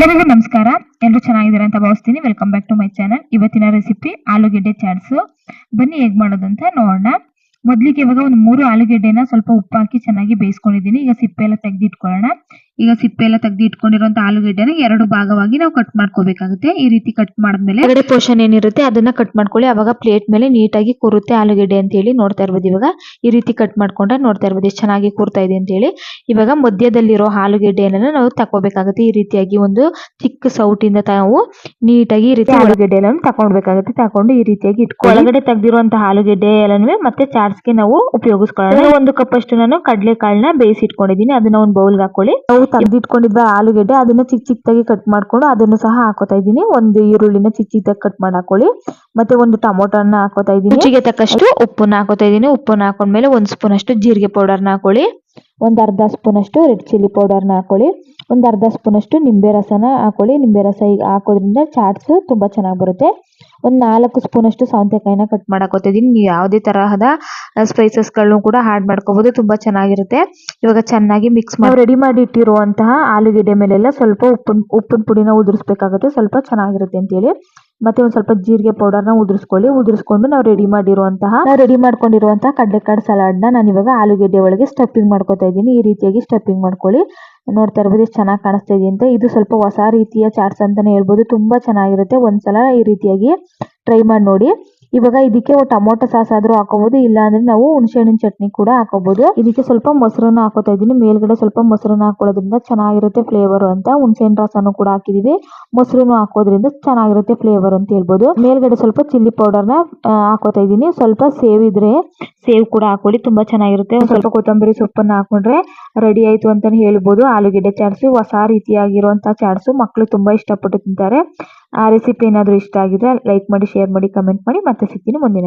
ಎಲ್ಲರಿಗೂ ನಮಸ್ಕಾರ. ಎಲ್ಲರೂ ಚೆನ್ನಾಗಿದ್ದಾರೆ ಅಂತ ಭಾವಿಸ್ತೀನಿ. Welcome back to my channel ಇವತ್ತಿನ ರೆಸಿಪಿ ಆಲೂಗೆಡ್ಡೆ ಚಾಟ್ಸು. ಬನ್ನಿ ಹೇಗೆ ಮಾಡೋದು ಅಂತ ನೋಡೋಣ. ಮೊದಲಿಗೆ ಇವಾಗ ಒಂದು ಮೂರು ಆಲೂಗೆಡ್ಡೆನ ಸ್ವಲ್ಪ ಉಪ್ಪು ಹಾಕಿ ಚೆನ್ನಾಗಿ ಬೇಯಿಸ್ಕೊಂಡಿದ್ದೀನಿ. ಈಗ ಸಿಪ್ಪೆ ಎಲ್ಲ ತೆಗೆದು ಇಟ್ಕೊಳ್ಳೋಣ ಈಗ ಸಿಪ್ಪೆ ಎಲ್ಲ ತೆಗೆದು ಇಟ್ಕೊಂಡಿರುವಂತ ಆಲೂಗಡ್ಡೆನ ಎರಡು ಭಾಗವಾಗಿ ನಾವು ಕಟ್ ಮಾಡ್ಕೋಬೇಕಾಗುತ್ತೆ. ಈ ರೀತಿ ಕಟ್ ಮಾಡಿದ್ಮೇಲೆ ಎರಡೇ ಪೋರ್ಷನ್ ಏನಿರುತ್ತೆ ಅದನ್ನ ಕಟ್ ಮಾಡ್ಕೊಳ್ಳಿ. ಅವಾಗ ಪ್ಲೇಟ್ ಮೇಲೆ ನೀಟಾಗಿ ಕೂರುತ್ತೆ ಆಲೂಗಡ್ಡೆ ಅಂತ ಹೇಳಿ ನೋಡ್ತಾ ಇರ್ಬೋದು. ಇವಾಗ ಈ ರೀತಿ ಕಟ್ ಮಾಡ್ಕೊಂಡ್ರೆ ನೋಡ್ತಾ ಇರ್ಬೋದು. ಎಷ್ಟು ಚೆನ್ನಾಗಿ ಕೂರ್ತಾ ಇದೆ ಅಂತ ಹೇಳಿ ಇವಾಗ ಮಧ್ಯದಲ್ಲಿರೋ ಆಲೂಗಡ್ಡೆಯನ್ನ ನಾವು ತಕೋಬೇಕಾಗುತ್ತೆ ಈ ರೀತಿಯಾಗಿ ಒಂದು ಚಿಕ್ಕ ಸೌಟಿಂದ ನಾವು ನೀಟಾಗಿ ಈ ರೀತಿ ಆಲೂಗಡ್ಡೆಯನ್ನು ತಕೊಂಡ್ಬೇಕಾಗುತ್ತೆ ತಕೊಂಡು ಈ ರೀತಿಯಾಗಿ ಇಟ್ಕೊಳ್ಳಿ. ಒಳಗಡೆ ತೆಗ್ದಿರುವಂತಹ ಆಲೂಗಡ್ಡೆ ಎಲ್ಲನೂ ಮತ್ತೆ ಚಾಟ್ಸ್ಗೆ ನಾವು ಉಪಯೋಗಿಸ್ಕೊಳ್ಳೋಣ. ಒಂದು ಕಪ್ ಅಷ್ಟು ನಾನು ಕಡಲೆಕಾಳನ್ನ ಬೇಯಿಸಿ ಇಟ್ಕೊಂಡಿದ್ದೀನಿ ಅದನ್ನ ಒಂದು ಬೌಲ್ಗೆ ಹಾಕೊಳ್ಳಿ ನಾವು ತೆಗ್ದಿಟ್ಕೊಂಡಿದ್ದ ಆಲೂಗೆಡ್ಡೆ ಅದನ್ನ ಚಿಕ್ಕ ಚಿಕ್ಕದಾಗಿ ಕಟ್ ಮಾಡ್ಕೊಂಡು ಅದನ್ನು ಸಹ ಹಾಕೋತಾ ಇದ್ದೀನಿ. ಒಂದು ಈರುಳ್ಳಿನ ಚಿಕ್ಕ ಚಿಕ್ಕದಾಗಿ ಕಟ್ ಮಾಡಿ ಹಾಕೊಳ್ಳಿ. ಮತ್ತೆ ಒಂದು ಟೊಮೊಟೊನ ಹಾಕೋತಾ ಇದ್ದೀನಿ. ರುಚಿಗೆ ತಕ್ಕಷ್ಟು ಉಪ್ಪನ್ನ ಹಾಕೋತಾ ಇದ್ದೀನಿ. ಉಪ್ಪನ್ನ ಹಾಕೊಂಡ್ಮೇಲೆ ಒಂದ್ ಸ್ಪೂನ್ ಅಷ್ಟು ಜೀರಿಗೆ ಪೌಡರ್ನ ಹಾಕೊಳ್ಳಿ. ಒಂದು ಅರ್ಧ ಸ್ಪೂನ್ ಅಷ್ಟು ರೆಡ್ ಚಿಲ್ಲಿ ಪೌಡರ್ನ ಹಾಕೊಳ್ಳಿ. ಒಂದು ಅರ್ಧ ಸ್ಪೂನ್ ಅಷ್ಟು ನಿಂಬೆ ರಸನ ಹಾಕೊಳ್ಳಿ. ನಿಂಬೆ ರಸ ಈಗ ಹಾಕೋದ್ರಿಂದ ಚಾಟ್ಸ್ ತುಂಬಾ ಚೆನ್ನಾಗಿ ಬರುತ್ತೆ. ಒಂದು ನಾಲ್ಕು ಸ್ಪೂನ್ ಅಷ್ಟು ಸೌತೆಕಾಯಿನ ಕಟ್ ಮಾಡ್ಕೋತಿದ್ದೀನಿ ನೀವು ಯಾವುದೇ ತರಹದ ಸ್ಪೈಸಸ್ಗಳನ್ನು ಕೂಡ ಆಡ್ ಮಾಡ್ಕೋಬೋದು. ತುಂಬಾ ಚೆನ್ನಾಗಿರುತ್ತೆ. ಇವಾಗ ಚೆನ್ನಾಗಿ ಮಿಕ್ಸ್ ಮಾಡಿ ರೆಡಿ ಮಾಡಿ ಇಟ್ಟಿರುವಂತಹ ಆಲೂಗೆಡ್ಡೆ ಮೇಲೆಲ್ಲ ಸ್ವಲ್ಪ ಉಪ್ಪಿನ ಉಪ್ಪಿನ ಪುಡಿನ ಉದುರಿಸ್ಬೇಕಾಗುತ್ತೆ. ಸ್ವಲ್ಪ ಚೆನ್ನಾಗಿರುತ್ತೆ ಅಂತ ಹೇಳಿ ಮತ್ತೆ ಒಂದ್ ಸ್ವಲ್ಪ ಜೀರಿಗೆ ಪೌಡರ್ನ ಉದುರಿಸ್ಕೊಳ್ಳಿ. ಉದುರಿಸ್ಕೊಂಡು ನಾವು ರೆಡಿ ಮಾಡಿರುವಂತಹ, ನಾವು ರೆಡಿ ಮಾಡ್ಕೊಂಡಿರುವಂತಹ ಕಡಲೆಕಾಳು ಸಲಾಡ್ನ ನಾನು ಇವಾಗ ಆಲೂಗೆಡ್ಡೆ ಒಳಗೆ ಸ್ಟಫಿಂಗ್ ಮಾಡ್ಕೊತಾ ಇದ್ದೀನಿ. ಈ ರೀತಿಯಾಗಿ ಸ್ಟಫಿಂಗ್ ಮಾಡ್ಕೊಳ್ಳಿ. ನೋಡ್ತಾ ಇರ್ಬೋದು ಎಷ್ಟು ಚೆನ್ನಾಗಿ ಕಾಣಿಸ್ತಾ ಇದೆ ಅಂತ. ಇದು ಸ್ವಲ್ಪ ಹೊಸ ರೀತಿಯ ಚಾಟ್ಸ್ ಅಂತಾನೆ ಹೇಳ್ಬೋದು. ತುಂಬಾ ಚೆನ್ನಾಗಿರುತ್ತೆ. ಒಂದ್ಸಲ ಈ ರೀತಿಯಾಗಿ ಟ್ರೈ ಮಾಡಿ ನೋಡಿ. ಇವಾಗ ಇದಕ್ಕೆ ಟೊಮೊಟೊ ಸಾಸ್ ಆದ್ರೂ ಹಾಕೋಬಹುದು ಇಲ್ಲ ಅಂದ್ರೆ ನಾವು ಹುಣಸೆಹಣ್ಣಿನ ಚಟ್ನಿ ಕೂಡ ಹಾಕೋಬಹುದು ಇದಕ್ಕೆ ಸ್ವಲ್ಪ ಮೊಸರನ್ನ ಹಾಕೋತಾ ಇದೀನಿ ಮೇಲ್ಗಡೆ ಸ್ವಲ್ಪ ಮೊಸರನ್ನ ಹಾಕೊಳ್ಳೋದ್ರಿಂದ ಚೆನ್ನಾಗಿರುತ್ತೆ ಫ್ಲೇವರ್ ಅಂತ. ಹುಣಸೆಹಣ್ಣು ರಸನು ಕೂಡ ಹಾಕಿದೀವಿ. ಮೊಸರನ್ನು ಹಾಕೋದ್ರಿಂದ ಚೆನ್ನಾಗಿರುತ್ತೆ ಫ್ಲೇವರ್ ಅಂತ ಹೇಳ್ಬೋದು. ಮೇಲ್ಗಡೆ ಸ್ವಲ್ಪ ಚಿಲ್ಲಿ ಪೌಡರ್ನ ಹಾಕೋತಾ ಇದೀನಿ ಸ್ವಲ್ಪ ಸೇವ್ ಇದ್ರೆ ಸೇವ್ ಕೂಡ ಹಾಕೊಳ್ಳಿ. ತುಂಬಾ ಚೆನ್ನಾಗಿರುತ್ತೆ. ಸ್ವಲ್ಪ ಕೊತ್ತಂಬರಿ ಸೊಪ್ಪನ್ನ ಹಾಕೊಂಡ್ರೆ ರೆಡಿ ಆಯ್ತು ಅಂತಾನೆ ಹೇಳ್ಬೋದು. ಆಲೂಗೆಡ್ಡೆ ಚಾಟ್ಸ್, ಹೊಸ ರೀತಿಯಾಗಿರುವಂತಹ ಚಾಟ್ಸ್. ಮಕ್ಕಳು ತುಂಬಾ ಇಷ್ಟಪಟ್ಟು ತಿಂತಾರೆ. ಆ ರೆಸಿಪಿ ಏನಾದರೂ ಇಷ್ಟ ಆಗಿದ್ರೆ ಲೈಕ್ ಮಾಡಿ ಶೇರ್ ಮಾಡಿ ಕಮೆಂಟ್ ಮಾಡಿ. ಮತ್ತೆ ಸಿಗ್ತೀನಿ ಮುಂದಿನ